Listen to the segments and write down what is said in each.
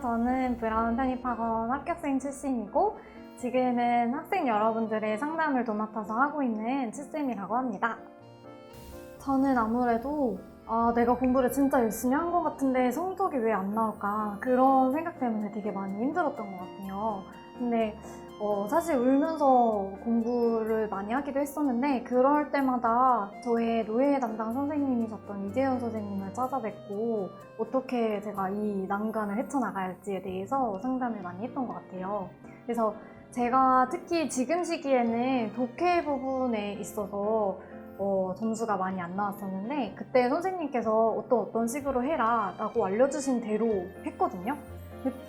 저는 브라운 편입학원 합격생 출신이고 지금은 학생 여러분들의 상담을 도맡아서 하고 있는 칠쌤이라고 합니다. 저는 아무래도 아, 내가 공부를 진짜 열심히 한 것 같은데 성적이 왜 안 나올까 그런 생각 때문에 되게 많이 힘들었던 것 같아요. 근데 어, 사실 울면서 공부를 많이 하기도 했었는데 그럴 때마다 저의 노예 담당 선생님이셨던 이재현 선생님을 찾아뵙고 어떻게 제가 이 난관을 헤쳐나갈지에 대해서 상담을 많이 했던 것 같아요. 그래서 제가 특히 지금 시기에는 독해 부분에 있어서 어, 점수가 많이 안 나왔었는데 그때 선생님께서 어떤 어떤 식으로 해라 라고 알려주신 대로 했거든요.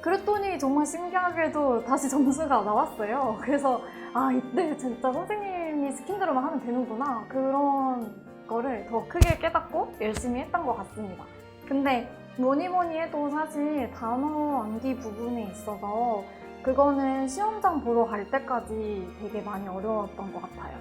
그랬더니 정말 신기하게도 다시 점수가 나왔어요. 그래서 아 이때 진짜 선생님이 시킨 대로만 하면 되는구나 그런 거를 더 크게 깨닫고 열심히 했던 것 같습니다. 근데 뭐니 뭐니 해도 사실 단어 암기 부분에 있어서 그거는 시험장 보러 갈 때까지 되게 많이 어려웠던 것 같아요.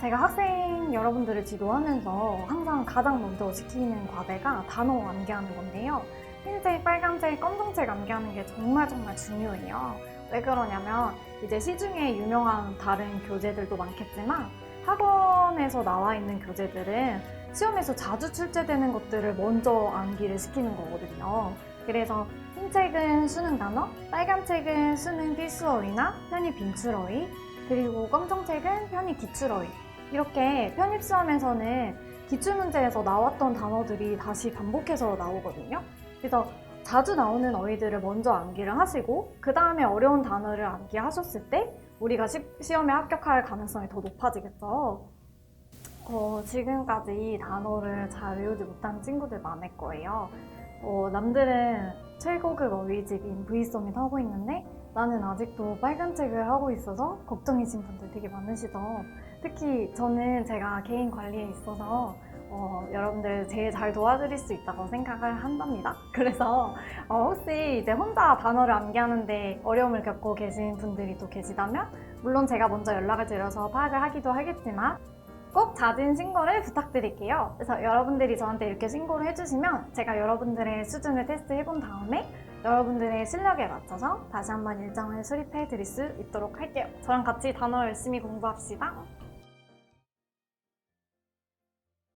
제가 학생 여러분들을 지도하면서 항상 가장 먼저 지키는 과제가 단어 암기하는 건데요. 흰색, 빨간색, 검정색 암기하는 게 정말 정말 중요해요. 왜 그러냐면 이제 시중에 유명한 다른 교재들도 많겠지만 학원에서 나와 있는 교재들은 시험에서 자주 출제되는 것들을 먼저 암기를 시키는 거거든요. 그래서 흰책은 수능 단어, 빨간 책은 수능 필수어휘나 편입 빈출어휘, 그리고 검정 책은 편입 기출어휘. 이렇게 편입 시험에서는 기출문제에서 나왔던 단어들이 다시 반복해서 나오거든요. 그래서 자주 나오는 어휘들을 먼저 암기를 하시고 그 다음에 어려운 단어를 암기하셨을 때 우리가 시, 시험에 합격할 가능성이 더 높아지겠죠. 어, 지금까지 단어를 잘 외우지 못한 친구들 많을 거예요. 어, 남들은 최고급 어휘집인 브이서밋 하고 있는데 나는 아직도 빨간 책을 하고 있어서 걱정이신 분들 되게 많으시죠. 특히 저는 제가 개인 관리에 있어서 어, 여러분들 제일 잘 도와드릴 수 있다고 생각을 한답니다. 그래서 어, 혹시 이제 혼자 단어를 암기하는데 어려움을 겪고 계신 분들이 또 계시다면 물론 제가 먼저 연락을 드려서 파악을 하기도 하겠지만 꼭 잦은 신고를 부탁드릴게요. 그래서 여러분들이 저한테 이렇게 신고를 해주시면 제가 여러분들의 수준을 테스트해 본 다음에 여러분들의 실력에 맞춰서 다시 한번 일정을 수립해 드릴 수 있도록 할게요. 저랑 같이 단어 열심히 공부합시다.